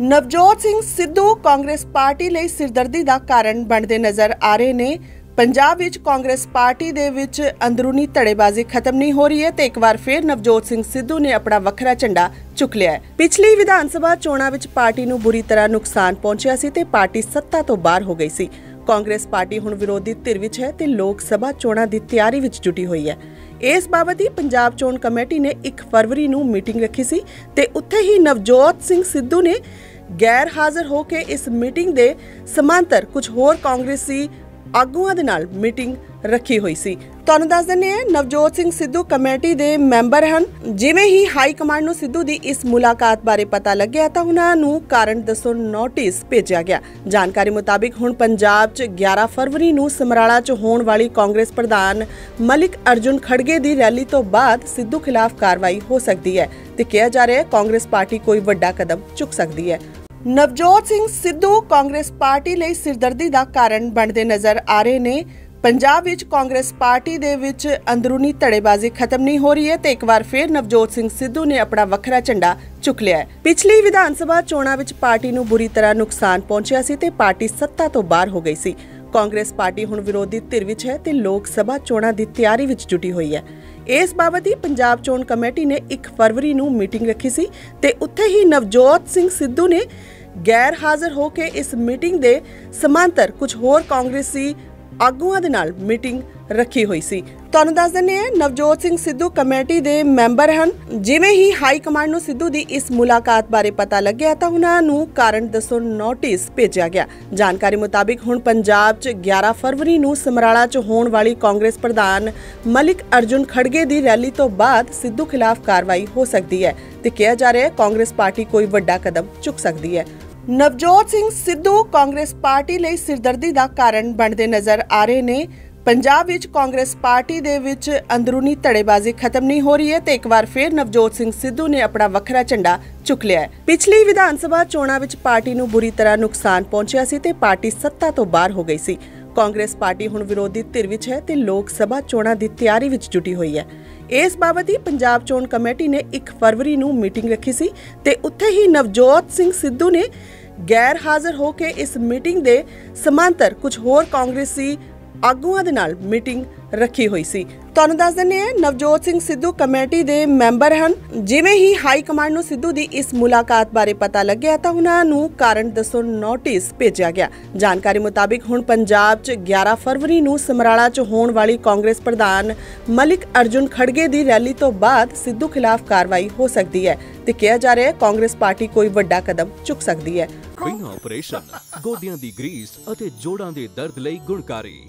Navjot Singh Sidhu Congress party ਲਈ ਸਿਰਦਰਦੀ ਦਾ ਕਾਰਨ ਬਣਦੇ ਨਜ਼ਰ ਆ ਰਹੇ ਨੇ। ਪੰਜਾਬ ਵਿੱਚ ਕਾਂਗਰਸ ਪਾਰਟੀ ਦੇ ਵਿੱਚ ਅੰਦਰੂਨੀ ਧੜੇਬਾਜ਼ੀ ਖਤਮ ਨਹੀਂ ਹੋ ਰਹੀ ਹੈ ਤੇ ਇੱਕ ਵਾਰ ਫਿਰ ਨਵਜੋਤ ਸਿੰਘ ਸਿੱਧੂ ਨੇ ਆਪਣਾ ਵੱਖਰਾ ਝੰਡਾ ਚੁੱਕ ਲਿਆ ਹੈ। ਪਿਛਲੀ ਵਿਧਾਨ ਸਭਾ ਚੋਣਾਂ ਵਿੱਚ ਪਾਰਟੀ ਨੂੰ ਬੁਰੀ ਤਰ੍ਹਾਂ ਨੁਕਸਾਨ ਪਹੁੰਚਿਆ ਸੀ ਤੇ ਪਾਰਟੀ ਸੱਤਾ ਤੋਂ ਬਾਹਰ ਹੋ ਗਈ ਸੀ। ਕਾਂਗਰਸ ਪਾਰਟੀ ਹੁਣ ਵਿਰੋਧੀ ਧਿਰ ਵਿੱਚ ਹੈ ਤੇ ਲੋਕ ਸਭਾ ਚੋਣਾਂ ਦੀ ਤਿਆਰੀ ਵਿੱਚ ਜੁਟੀ ਹੋਈ ਹੈ। ਇਸ ਬਾਬਤ ਹੀ ਪੰਜਾਬ ਚੋਣ ਕਮੇਟੀ ਨੇ 1 ਫਰਵਰੀ ਨੂੰ ਮੀਟਿੰਗ ਰੱਖੀ ਸੀ ਤੇ ਉੱਥੇ ਹੀ ਨਵਜੋਤ ਸਿੰਘ ਸਿੱਧੂ ਨੇ ਗੈਰ ਹਾਜ਼ਰ ਹੋ ਕੇ ਇਸ ਮੀਟਿੰਗ ਦੇ ਸਮਾਂਤਰ ਕੁਝ ਹੋਰ ਕਾਂਗਰਸੀ ਆਗੂਆਂ ਦੇ ਨਾਲ ਮੀਟਿੰਗ ਰੱਖੀ ਹੋਈ ਸੀ। ਤੁਹਾਨੂੰ ਦੱਸ ਦਿੰਦੇ ਹਾਂ, ਨਵਜੋਤ ਸਿੰਘ ਸਿੱਧੂ ਕਮੇਟੀ ਦੇ ਮੈਂਬਰ ਹਨ। ਜਿਵੇਂ ਹੀ ਹਾਈ ਕਮਾਂਡ ਨੂੰ ਸਿੱਧੂ ਦੀ ਇਸ ਮੁਲਾਕਾਤ ਬਾਰੇ ਪਤਾ ਲੱਗਿਆ ਤਾਂ ਉਹਨਾਂ ਨੂੰ ਕਾਰਨ ਦੱਸੋ ਨੋਟਿਸ ਭੇਜਿਆ ਗਿਆ। ਜਾਣਕਾਰੀ ਮੁਤਾਬਿਕ ਹੁਣ ਪੰਜਾਬ 'ਚ 11 ਫਰਵਰੀ ਨੂੰ ਸਮਰਾਲਾ 'ਚ ਹੋਣ ਵਾਲੀ ਕਾਂਗਰਸ ਪ੍ਰਧਾਨ ਮਲਿਕ ਅਰਜੁਨ ਖੜਗੇ ਦੀ ਰੈਲੀ ਤੋਂ ਬਾਅਦ ਸਿੱਧੂ ਖਿਲਾਫ ਕਾਰਵਾਈ ਹੋ ਸਕਦੀ ਹੈ ਤੇ ਕਿਹਾ ਜਾ ਰਿਹਾ ਹੈ ਕਾਂਗਰਸ ਪਾਰਟੀ ਕੋਈ ਵੱਡਾ ਕਦਮ ਚੁੱਕ ਸਕਦੀ ਹੈ। ਨਵਜੋਤ ਸਿੰਘ ਸਿੱਧੂ ਕਾਂਗਰਸ ਪਾਰਟੀ ਲਈ ਸਿਰਦਰਦੀ ਦਾ ਕਾਰਨ ਬਣਦੇ ਨਜ਼ਰ ਆ ਰਹੇ ਨੇ। ਪੰਜਾਬ ਵਿੱਚ ਕਾਂਗਰਸ ਪਾਰਟੀ ਦੇ ਵਿੱਚ ਅੰਦਰੂਨੀ ਧੜੇਬਾਜ਼ੀ ਖਤਮ ਨਹੀਂ ਹੋ ਰਹੀ ਹੈ ਤੇ ਇੱਕ ਵਾਰ ਫਿਰ ਨਵਜੋਤ ਸਿੰਘ ਸਿੱਧੂ ਨੇ ਆਪਣਾ ਵੱਖਰਾ ਝੰਡਾ ਚੁੱਕ ਲਿਆ ਹੈ। ਪਿਛਲੀ ਵਿਧਾਨ ਸਭਾ ਚੋਣਾਂ ਵਿੱਚ ਪਾਰਟੀ ਨੂੰ ਬੁਰੀ ਤਰ੍ਹਾਂ ਨੁਕਸਾਨ ਪਹੁੰਚਿਆ ਸੀ ਤੇ ਪਾਰਟੀ ਸੱਤਾ ਤੋਂ ਬਾਹਰ ਹੋ ਗਈ ਸੀ। ਕਾਂਗਰਸ ਪਾਰਟੀ ਹੁਣ ਵਿਰੋਧੀ ਧਿਰ ਵਿੱਚ ਹੈ ਤੇ ਲੋਕ ਸਭਾ ਚੋਣਾਂ ਦੀ ਤਿਆਰੀ ਵਿੱਚ ਜੁਟੀ ਹੋਈ ਹੈ। ਇਸ ਬਾਬਤ ਹੀ ਪੰਜਾਬ ਚੋਣ ਕਮੇਟੀ ਨੇ 1 ਫਰਵਰੀ ਨੂੰ ਮੀਟਿੰਗ ਰੱਖੀ ਸੀ ਤੇ ਉੱਥੇ ਹੀ ਨਵਜੋਤ ਸਿੰਘ ਸਿੱਧੂ ਨੇ ਗੈਰ ਹਾਜ਼ਰ ਹੋ ਕੇ ਇਸ ਮੀਟਿੰਗ ਦੇ ਸਮਾਂਤਰ ਕੁਝ ਹੋਰ ਕਾਂਗਰਸੀ ਆਗੂਆਂ ਦੇ ਨਾਲ ਮੀਟਿੰਗ ਰੱਖੀ ਹੋਈ ਸੀ। ਤੁਹਾਨੂੰ ਦੱਸ ਦਿੰਦੇ ਹਾਂ, ਨਵਜੋਤ ਸਿੰਘ ਸਿੱਧੂ ਕਮੇਟੀ ਦੇ ਮੈਂਬਰ ਹਨ। ਜਿਵੇਂ ਹੀ ਹਾਈ ਕਮਾਂਡ ਨੂੰ ਸਿੱਧੂ ਦੀ ਇਸ ਮੁਲਾਕਾਤ ਬਾਰੇ ਪਤਾ ਲੱਗਿਆ ਤਾਂ ਉਹਨਾਂ ਨੂੰ ਕਾਰਨ ਦੱਸੋ ਨੋਟਿਸ ਭੇਜਿਆ ਗਿਆ। ਜਾਣਕਾਰੀ ਮੁਤਾਬਿਕ ਹੁਣ ਪੰਜਾਬ 'ਚ 11 ਫਰਵਰੀ ਨੂੰ ਸਮਰਾਲਾ 'ਚ ਹੋਣ ਵਾਲੀ ਕਾਂਗਰਸ ਪ੍ਰਧਾਨ ਮਲਿਕ ਅਰਜੁਨ ਖੜਗੇ ਦੀ ਰੈਲੀ ਤੋਂ ਬਾਅਦ ਸਿੱਧੂ ਖਿਲਾਫ ਕਾਰਵਾਈ ਹੋ ਸਕਦੀ ਹੈ ਤੇ ਕਿਹਾ ਜਾ ਰਿਹਾ ਹੈ ਕਾਂਗਰਸ ਪਾਰਟੀ ਕੋਈ ਵੱਡਾ ਕਦਮ ਚੁੱਕ ਸਕਦੀ ਹੈ। ਨਵਜੋਤ ਸਿੰਘ ਸਿੱਧੂ ਕਾਂਗਰਸ ਪਾਰਟੀ ਲਈ ਸਿਰਦਰਦੀ ਦਾ ਕਾਰਨ ਬਣਦੇ ਨਜ਼ਰ ਆ ਰਹੇ ਨੇ। ਪੰਜਾਬ ਵਿੱਚ ਕਾਂਗਰਸ ਪਾਰਟੀ ਦੇ ਵਿੱਚ ਅੰਦਰੂਨੀ ਧੜੇਬਾਜ਼ੀ ਖਤਮ ਨਹੀਂ ਹੋ ਰਹੀ ਹੈ ਤੇ ਇੱਕ ਵਾਰ ਫਿਰ ਨਵਜੋਤ ਸਿੰਘ ਸਿੱਧੂ ਨੇ ਆਪਣਾ ਵੱਖਰਾ ਝੰਡਾ ਚੁੱਕ ਲਿਆ ਹੈ। ਪਿਛਲੀ ਵਿਧਾਨ ਸਭਾ ਚੋਣਾਂ ਵਿੱਚ ਪਾਰਟੀ ਨੂੰ ਬੁਰੀ ਤਰ੍ਹਾਂ ਨੁਕਸਾਨ ਪਹੁੰਚਿਆ ਸੀ ਤੇ ਪਾਰਟੀ ਸੱਤਾ ਤੋਂ ਬਾਹਰ ਹੋ ਗਈ ਸੀ। ਕਾਂਗਰਸ ਪਾਰਟੀ ਹੁਣ ਵਿਰੋਧੀ ਧਿਰ ਵਿੱਚ ਹੈ ਤੇ ਲੋਕ ਸਭਾ ਚੋਣਾਂ ਦੀ ਤਿਆਰੀ ਵਿੱਚ ਜੁਟੀ ਹੋਈ ਹੈ। ਇਸ ਬਾਬਤ ਹੀ ਪੰਜਾਬ ਚੋਣ ਕਮੇਟੀ ਨੇ 1 ਫਰਵਰੀ ਨੂੰ ਮੀਟਿੰਗ ਰੱਖੀ ਸੀ ਤੇ ਉੱਥੇ ਹੀ ਨਵਜੋਤ ਸਿੰਘ ਸਿੱਧੂ ਨੇ ਗੈਰ ਹਾਜ਼ਰ ਹੋ ਕੇ ਇਸ ਮੀਟਿੰਗ ਦੇ ਸਮਾਂਤਰ ਕੁਝ ਹੋਰ ਕਾਂਗਰਸੀ ਆਗੂਆਂ ਦੇ ਨਾਲ ਮੀਟਿੰਗ ਰੱਖੀ ਹੋਈ ਸੀ। ਤੁਹਾਨੂੰ ਦੱਸ ਦਿੰਦੇ ਆ ਨਵਜੋਤ ਸਿੰਘ ਸਿੱਧੂ ਕਮੇਟੀ ਦੇ ਮੈਂਬਰ ਹਨ। ਜਿਵੇਂ ਹੀ ਹਾਈ ਕਮਾਂਡ ਨੂੰ ਸਿੱਧੂ ਦੀ ਇਸ ਮੁਲਾਕਾਤ ਬਾਰੇ ਪਤਾ ਲੱਗਿਆ ਤਾਂ ਉਹਨਾਂ ਨੂੰ ਕਾਰਨ ਦੱਸੋ ਨੋਟਿਸ ਭੇਜਿਆ ਗਿਆ। ਜਾਣਕਾਰੀ ਮੁਤਾਬਿਕ ਹੁਣ ਪੰਜਾਬ 'ਚ 11 ਫਰਵਰੀ ਨੂੰ ਸਮਰਾਲਾ 'ਚ ਹੋਣ ਵਾਲੀ ਕਾਂਗਰਸ ਪ੍ਰਧਾਨ ਮਲਿਕ ਅਰਜੁਨ ਖੜਗੇ ਦੀ ਰੈਲੀ ਤੋਂ ਬਾਅਦ ਸਿੱਧੂ ਖਿਲਾਫ ਕਾਰਵਾਈ ਹੋ ਸਕਦੀ ਹੈ ਤੇ ਕਿਹਾ ਜਾ ਰਿਹਾ ਹੈ ਕਾਂਗਰਸ ਪਾਰਟੀ ਕੋਈ ਵੱਡਾ ਕਦਮ ਚੁੱਕ ਸਕਦੀ ਹੈ। ਬਿਨਾਂ ਆਪਰੇਸ਼ਨ ਗੋਡਿਆਂ ਦੀ ਗਰੀਸ ਅਤੇ ਜੋੜਾਂ ਦੇ ਦਰਦ ਲਈ ਗੁਣਕਾਰੀ।